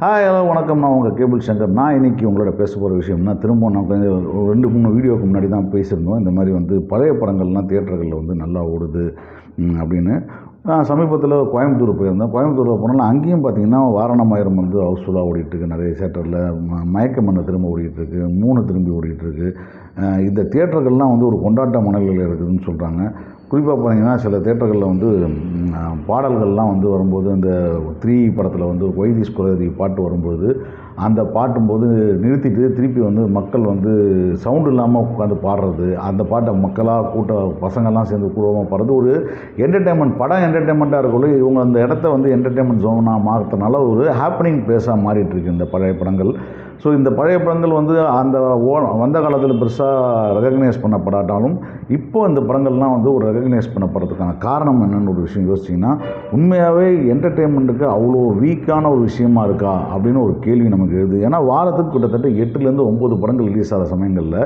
Hi hello வணக்கம். நான் உங்கள் கேபிள் சங்கர். நான் இன்னைக்கு உங்களோட பேச போகிற விஷயம்னா திரும்ப நான் கொஞ்சம் ரெண்டு மூணு வீடியோக்கு முன்னாடி தான் பேசியிருந்தோம். இந்த மாதிரி வந்து பழைய படங்கள்லாம் தியேட்டர்களில் வந்து நல்லா ஓடுது அப்படின்னு. நான் சமீபத்தில் கோயம்புத்தூர் போயிருந்தேன். கோயம்புத்தூரில் போனாலும் அங்கேயும் பார்த்தீங்கன்னா வாரணமாயிரம் வந்து ஹவுஸ்ஃபுல்லாக ஓடிட்டுருக்கு. நிறைய தேட்டரில் ம மயக்க மண்ணு திரும்ப ஓடிட்டுருக்கு. மூணு திரும்பி ஓடிட்டுருக்கு. இந்த தியேட்டர்கள்லாம் வந்து ஒரு கொண்டாட்ட மணல்களில் இருக்குதுன்னு சொல்கிறாங்க குறிப்பாக பார்த்தீங்கன்னா சில தேட்டர்களில் வந்து பாடல்கள்லாம் வந்து வரும்போது அந்த த்ரீ படத்தில் வந்து வைதிஸ் குலரி பாட்டு வரும்போது அந்த பாட்டும்போது நிறுத்திட்டு திருப்பி வந்து மக்கள் வந்து சவுண்டு இல்லாமல் உட்காந்து பாடுறது அந்த பாட்டை மக்களாக கூட்ட பசங்கள்லாம் சேர்ந்து கூடமாக பாடுறது ஒரு என்டர்டெயின்மெண்ட் படம் என்டர்டெயின்மெண்ட்டாக இருக்கக்குள்ள இவங்க அந்த இடத்த வந்து என்டர்டெயின்மெண்ட் ஜோனாக மாற்றுறதுனால ஒரு ஹாப்பனிங் பிளேஸாக மாறிட்டுருக்கு இந்த பழைய படங்கள். ஸோ இந்த பழைய படங்கள் வந்து அந்த ஓ வந்த காலத்தில் பெருசாக ரெகக்னைஸ் பண்ணப்படாட்டாலும் இப்போ இந்த படங்கள்லாம் வந்து ஒரு ரெகக்னைஸ் பண்ணப்படுறதுக்கான காரணம் என்னென்னு ஒரு விஷயம் யோசிச்சிங்கன்னா உண்மையாகவே என்டர்டெயின்மெண்ட்டுக்கு அவ்வளோ வீக்கான ஒரு விஷயமா இருக்கா அப்படின்னு ஒரு கேள்வி நமக்கு எழுது. ஏன்னா வாரத்துக்கு கிட்டத்தட்ட எட்டுலேருந்து ஒம்பது படங்கள் ரிலீஸ் ஆகிற சமயங்களில்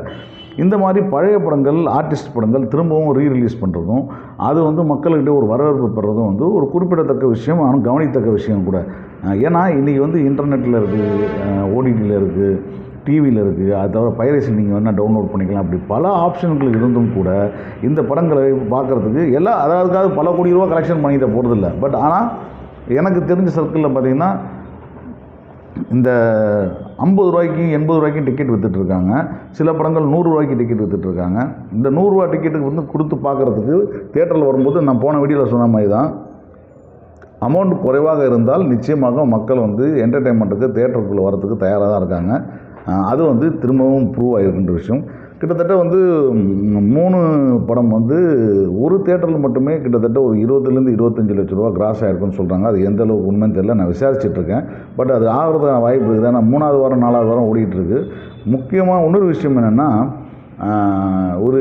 இந்த மாதிரி பழைய படங்கள் ஆர்டிஸ்ட் படங்கள் திரும்பவும் ரீ ரிலீஸ் பண்ணுறதும் அது வந்து மக்கள்கிட்ட ஒரு வரவேற்பு பெறதும் வந்து ஒரு குறிப்பிடத்தக்க விஷயம் ஆனால் கவனித்தக்க விஷயம் கூட. ஏன்னா இன்றைக்கி வந்து இன்டர்நெட்டில் இருக்குது ஓடிடியில் இருக்குது டிவியில் இருக்குது அது தவிர பைரசி நீங்கள் வேணால் டவுன்லோட் பண்ணிக்கலாம். அப்படி பல ஆப்ஷன்கள் இருந்தும் கூட இந்த படங்களை பார்க்குறதுக்கு எல்லா அதாவதுக்காவது பல கோடி ரூபா கலெக்ஷன் பண்ணிட்டு போகிறதில்ல பட் ஆனால் எனக்கு தெரிஞ்ச சர்க்கிளில் பார்த்தீங்கன்னா இந்த ஐம்பது ரூபாய்க்கு எண்பது ரூபாய்க்கு டிக்கெட் விற்றுட்ருக்காங்க சில படங்கள் நூறுரூவாய்க்கு டிக்கெட் விற்றுட்ருக்காங்க இந்த நூறுரூவா டிக்கெட்டுக்கு வந்து கொடுத்து பார்க்குறதுக்கு தேட்டரில் வரும்போது நான் போன வீடியோவில் சொன்ன மாதிரி தான். அமௌண்ட் குறைவாக இருந்தால் நிச்சயமாக மக்கள் வந்து என்டர்டெயின்மெண்ட்டுக்கு தேட்டருக்குள்ளே வரத்துக்கு தயாராக தான் இருக்காங்க. அது வந்து திரும்பவும் ப்ரூவ் ஆகிருக்கின்ற விஷயம். கிட்டத்தட்ட வந்து மூணு படம் வந்து ஒரு தேட்டரில் மட்டுமே கிட்டத்தட்ட ஒரு இருபதுலேருந்து இருபத்தஞ்சு லட்ச ரூபா கிராஸ் ஆகிருக்குன்னு சொல்கிறாங்க அது எந்த அளவுக்கு உண்மைன்னு தெரியல. நான் விசாரிச்சிட்ருக்கேன் பட் அது ஆகிறதுக்கான வாய்ப்பு இருக்குது. ஏன்னா மூணாவது வாரம் நாலாவது வாரம் ஓடிட்டுருக்கு முக்கியமாக இன்னொரு விஷயம் என்னென்னா ஒரு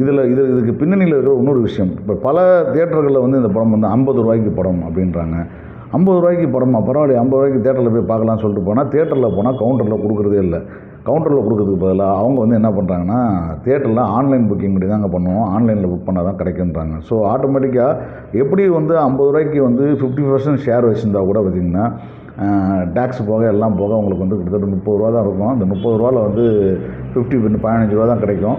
இதில் இது இதுக்கு பின்னணியில் இருக்கிற இன்னொரு விஷயம். இப்போ பல தேட்டர்களில் வந்து இந்த படம் வந்து ஐம்பது ரூபாய்க்கு படம் அப்படின்றாங்க. ஐம்பது ரூபாய்க்கு படமா? பரவாயில்ல ஐம்பது ரூபாய்க்கு தேட்டரில் போய் பார்க்கலாம்னு சொல்லிட்டு போனால் தேட்டரில் போனால் கவுண்டரில் கொடுக்குறதே இல்லை. கவுண்டரில் கொடுக்கறதுக்கு பதிலாக அவங்க வந்து என்ன பண்ணுறாங்கன்னா தேட்டரில் ஆன்லைன் புக்கிங் பண்ணி தாங்க பண்ணுவோம். ஆன்லைனில் புக் பண்ணால் தான் கிடைக்குன்றாங்க. ஸோ ஆட்டோமேட்டிக்காக எப்படி வந்து ஐம்பது ரூபாய்க்கு வந்து ஃபிஃப்டி பர்சன்ட் ஷேர் வச்சுருந்தா கூட பார்த்திங்கன்னா டேக்ஸ் போக எல்லாம் போக உங்களுக்கு வந்து கிட்டத்தட்ட முப்பது ரூபா தான் இருக்கும். அந்த முப்பது ரூபாவில் வந்து ஃபிஃப்டி பதினஞ்சு ரூபா தான் கிடைக்கும்.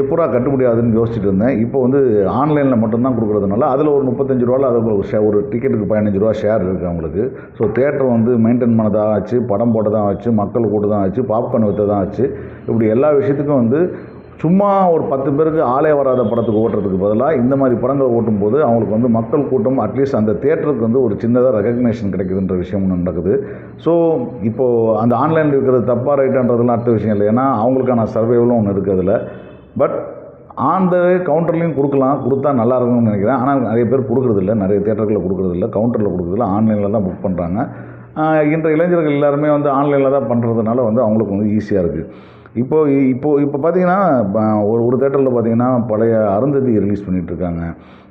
எப்படா கட்டுப்படி ஆகுதுன்னு யோசிச்சுட்டு இருந்தேன். இப்போ வந்து ஆன்லைனில் மட்டும்தான் கொடுக்குறதுனால அதில் ஒரு முப்பத்தஞ்சு ரூபாவில் அது ஒரு ஷே ஒரு டிக்கெட்டுக்கு பதினஞ்சு ரூபா ஷேர் இருக்குது அவங்களுக்கு. ஸோ தேட்டர் வந்து மெயின்டைன் பண்ணதாக ஆச்சு படம் போட தான் ஆச்சு மக்கள் கூட தான் ஆச்சு பாப்கார்ன் விற்று தான் ஆச்சு. இப்படி எல்லா விஷயத்துக்கும் வந்து சும்மா ஒரு பத்து பேருக்கு ஆளே வராத படத்துக்கு ஓட்டுறதுக்கு பதிலாக இந்த மாதிரி படங்களை ஓட்டும்போது அவங்களுக்கு வந்து மக்கள் கூட்டம் அட்லீஸ்ட் அந்த தேட்டருக்கு வந்து ஒரு சின்னதாக ரெகக்னேஷன் கிடைக்குதுன்ற விஷயம் ஒன்று நடக்குது. ஸோ இப்போது அந்த ஆன்லைனில் இருக்கிறது தப்பாக ரைட்டான்றதுலாம் அடுத்த விஷயம் இல்லை. ஏன்னா அவங்களுக்கான சர்வேவலும் ஒன்று இருக்குது அதில். பட் ஆன் த கவுண்டர்லேயும் கொடுக்கலாம் கொடுத்தா நல்லா இருக்கும்னு நினைக்கிறேன். ஆனால் நிறைய பேர் கொடுக்குறதில்ல. நிறைய தேட்டர்களில் கொடுக்குறதில்ல. கவுண்டரில் கொடுக்குறதில்ல. ஆன்லைனில் தான் புக் பண்ணுறாங்க. இன்ற இளைஞர்கள் எல்லாருமே வந்து ஆன்லைனில் தான் பண்ணுறதுனால வந்து அவங்களுக்கு வந்து ஈஸியாக இருக்குது இப்போது இப்போது இப்போ பார்த்தீங்கன்னா ஒரு ஒரு தேட்டரில் பார்த்தீங்கன்னா பழைய அருந்ததி ரிலீஸ் பண்ணிகிட்ருக்காங்க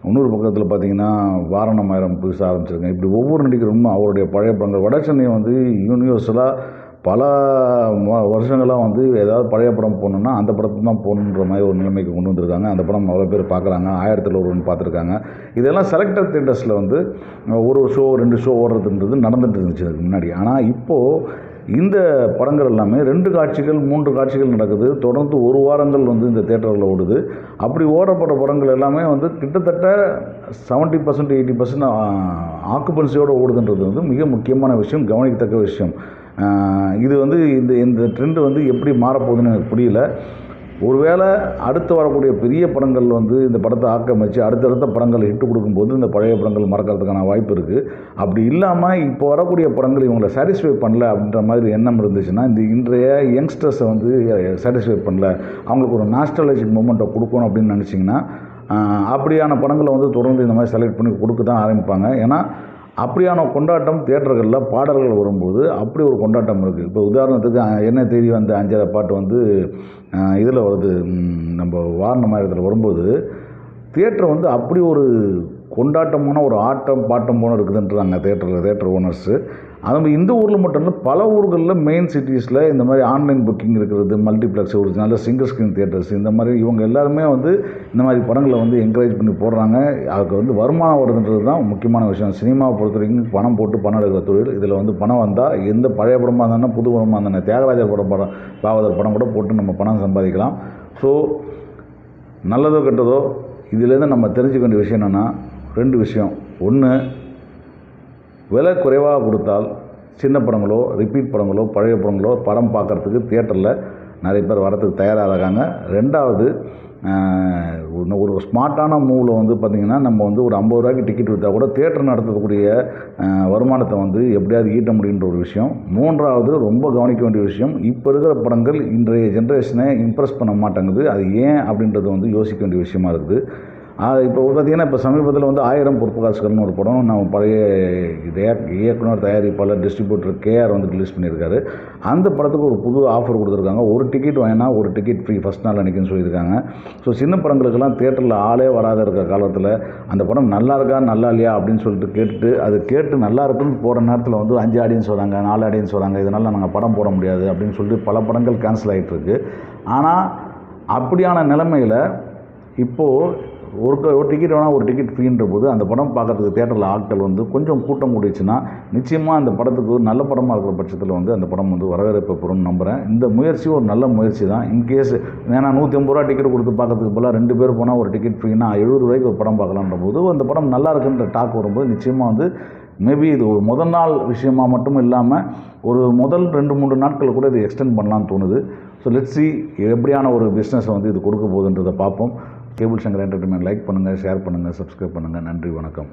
இன்னொரு பக்கத்தில் பார்த்தீங்கன்னா வாரணமாயிரம் புதுசாக ஆரம்பிச்சிருக்காங்க. இப்படி ஒவ்வொரு நடிகரும் அவருடைய பழைய படங்கள் வட சென்னை வந்து யூனிவர்சலாக பல வருஷங்களாக வந்து ஏதாவது பழைய படம் போடணுன்னா அந்த படத்துக்கு தான் போகணுன்ற மாதிரி ஒரு நிலைமைக்கு கொண்டு வந்திருக்காங்க. அந்த படம் அவ்வளோ பேர் பார்க்குறாங்க. ஆயிரத்தில் ஒருவன் பார்த்துருக்காங்க. இதெல்லாம் செலக்டட் தேட்டர்ஸில் வந்து ஒரு ஷோ ரெண்டு ஷோ ஓடுறதுன்றது நடந்துட்டு இருந்துச்சு அதுக்கு முன்னாடி. ஆனால் இப்போது இந்த படங்கள் எல்லாமே ரெண்டு காட்சிகள் மூன்று காட்சிகள் நடக்குது. தொடர்ந்து ஒரு வாரங்கள் வந்து இந்த தேட்டரில் ஓடுது. அப்படி ஓடப்பட்ட படங்கள் எல்லாமே வந்து கிட்டத்தட்ட செவன்ட்டி பர்சன்ட் எயிட்டி பர்சன்ட் ஆக்குபன்சியோடு ஓடுதுன்றது வந்து மிக முக்கியமான விஷயம் கவனிக்கத்தக்க விஷயம். இது வந்து இந்த இந்த ட்ரெண்டு வந்து எப்படி மாறப்போகுதுன்னு எனக்கு புரியல. ஒருவேளை அடுத்து வரக்கூடிய பெரிய படங்கள் வந்து இந்த படத்தை ஆக்கமிச்சு அடுத்தடுத்த படங்கள் இட்டு கொடுக்கும்போது இந்த பழைய படங்கள் மறக்கிறதுக்கான வாய்ப்பு இருக்குது அப்படி இல்லாமல் இப்போ வரக்கூடிய படங்கள் இவங்களை சாட்டிஸ்ஃபை பண்ணல அப்படின்ற மாதிரி எண்ணம் இருந்துச்சுன்னா இந்த இன்றைய யங்ஸ்டர்ஸை வந்து சாட்டிஸ்ஃபை பண்ணல. அவங்களுக்கு ஒரு நாஸ்டாலஜிக் மூமெண்ட்டை கொடுக்கணும் அப்படின்னு நினச்சிங்கன்னா அப்படியான படங்களை வந்து தொடர்ந்து இந்த மாதிரி செலக்ட் பண்ணி கொடுக்க தான் ஆரம்பிப்பாங்க. ஏன்னா அப்படியான கொண்டாட்டம் தியேட்டர்களில் பாடல்கள் வரும்போது அப்படி ஒரு கொண்டாட்டம் இருக்குது இப்போ உதாரணத்துக்கு என்ன தேதி வந்த அஞ்சரை பாட்டு வந்து இதில் வருது நம்ம நம்ம வாரணமாயிரத்தில் வரும்போது தியேட்டர் வந்து அப்படி ஒரு கொண்டாட்டமான ஒரு ஆட்டம் பாட்டம் போன இருக்குதுன்றாங்க தேட்டரில் தேட்டர் ஓனர்ஸு அது இந்த ஊரில் மட்டும் இல்லை பல ஊர்களில் மெயின் சிட்டிஸில் இந்த மாதிரி ஆன்லைன் புக்கிங் இருக்கிறது மல்டிப்ளெக்ஸ் ஒரு நல்ல சிங்கிள் ஸ்க்ரீன் தியேட்டர்ஸ் இந்த மாதிரி இவங்க எல்லாருமே வந்து இந்த மாதிரி படங்களை வந்து என்கரேஜ் பண்ணி போடுறாங்க. அதுக்கு வந்து வருமானம் வருதுன்றது தான் முக்கியமான விஷயம். சினிமாவை பொறுத்த வரைக்கும் பணம் போட்டு பணம் எடுக்கிற தொழில். இதில் வந்து பணம் வந்தால் எந்த பழைய படமாக இருந்தாலும் புது படமாக இருந்தாலும் தியாகராஜர் படம் படம் பாவதர் படம் கூட போட்டு நம்ம பணம் சம்பாதிக்கலாம். ஸோ நல்லதோ கெட்டதோ இதுலேருந்து நம்ம தெரிஞ்சுக்க வேண்டிய விஷயம் என்னென்னா ரெண்டு விஷயம். ஒன்று விலை குறைவாக கொடுத்தால் சின்ன படங்களோ ரிப்பீட் படங்களோ பழைய படங்களோ படம் பார்க்குறதுக்கு தியேட்டரில் நிறைய பேர் வரத்துக்கு தயாராக இருக்காங்க. ரெண்டாவது ஒரு- ஸ்மார்ட்டான மூவில் வந்து பார்த்திங்கன்னா நம்ம வந்து ஒரு ஐம்பது ரூபாய்க்கு டிக்கெட் விற்றா கூட தியேட்டர் நடத்தக்கூடிய வருமானத்தை வந்து எப்படியாவது ஈட்ட முடியுன்ற ஒரு விஷயம். மூன்றாவது ரொம்ப கவனிக்க வேண்டிய விஷயம் இப்போ இருக்கிற படங்கள் இன்றைய ஜென்ரேஷனை இம்ப்ரெஸ் பண்ண மாட்டேங்குது. அது ஏன் அப்படின்றது வந்து யோசிக்க வேண்டிய விஷயமா இருக்குது. இப்போ பார்த்தீங்கன்னா இப்போ சமீபத்தில் வந்து ஆயிரம் பொறுப்புகாசுகள்னு ஒரு படம் நம்ம பழைய இயக்குனர் தயாரிப்பாளர் டிஸ்ட்ரிபியூட்டர் கேஆர் வந்து ரிலீஸ் பண்ணியிருக்காரு. அந்த படத்துக்கு ஒரு புது ஆஃபர் கொடுத்துருக்காங்க. ஒரு டிக்கெட் வாங்கினா ஒரு டிக்கெட் ஃப்ரீ ஃபஸ்ட் நாள் அன்றைக்கின்னு சொல்லியிருக்காங்க. ஸோ சின்ன படங்களுக்கெல்லாம் தேட்டரில் ஆளே வராத இருக்கிற காலத்தில் அந்த படம் நல்லா இருக்கா நல்லா இல்லையா அப்படின்னு சொல்லிட்டு கேட்டுட்டு அது கேட்டு நல்லா இருக்குன்னு போகிற நேரத்தில் வந்து அஞ்சு ஆடியன்ஸ் வராங்க நாலு ஆடியன்ஸ் வராங்க இதனால் நாங்கள் படம் போட முடியாது அப்படின்னு சொல்லிட்டு பல படங்கள் கேன்சல் ஆகிட்டு இருக்கு. ஆனால் அப்படியான நிலைமையில் இப்போது ஒரு க- ஒரு டிக்கெட் வேணால் ஒரு டிக்கெட் ஃப்ரீன்ற போது அந்த படம் பார்க்குறதுக்கு தேட்டரில் ஆட்கள் வந்து கொஞ்சம் கூட்டம் கூடிச்சுன்னா நிச்சயமாக அந்த படத்துக்கு ஒரு நல்ல படமாக இருக்கிற பட்சத்தில் வந்து அந்த படம் வந்து வரவேற்பு பெறும்னு நம்புகிறேன் இந்த முயற்சி ஒரு நல்ல முயற்சி தான். இன்கேஸ் ஏன்னா நூற்றி ஐம்பது ரூபா டிக்கெட் கொடுத்து பார்க்கறதுக்கு போல ரெண்டு பேர் போனால் ஒரு டிக்கெட் ஃப்ரீனா எழுபது ரூபாய்க்கு ஒரு படம் பார்க்கலான்ற போது அந்த படம் நல்லா இருக்குன்ற டாக் வரும்போது நிச்சயமாக வந்து மேபி இது ஒரு முதல் நாள் விஷயமாக மட்டும் இல்லாமல் ஒரு முதல் ரெண்டு மூன்று நாட்கள் கூட இது எக்ஸ்டெண்ட் பண்ணலாம்னு தோணுது. ஸோ லெட்ஸி சி எப்படியான ஒரு பிஸ்னஸை வந்து இது கொடுக்க போகுதுன்றதை பார்ப்போம். கேபிள் சங்கர் என்டர்டைன்மெண்ட் லைக் பண்ணுங்கள் ஷேர் பண்ணுங்கள் சப்ஸ்கிரைப் பண்ணுங்கள் நன்றி வணக்கம்.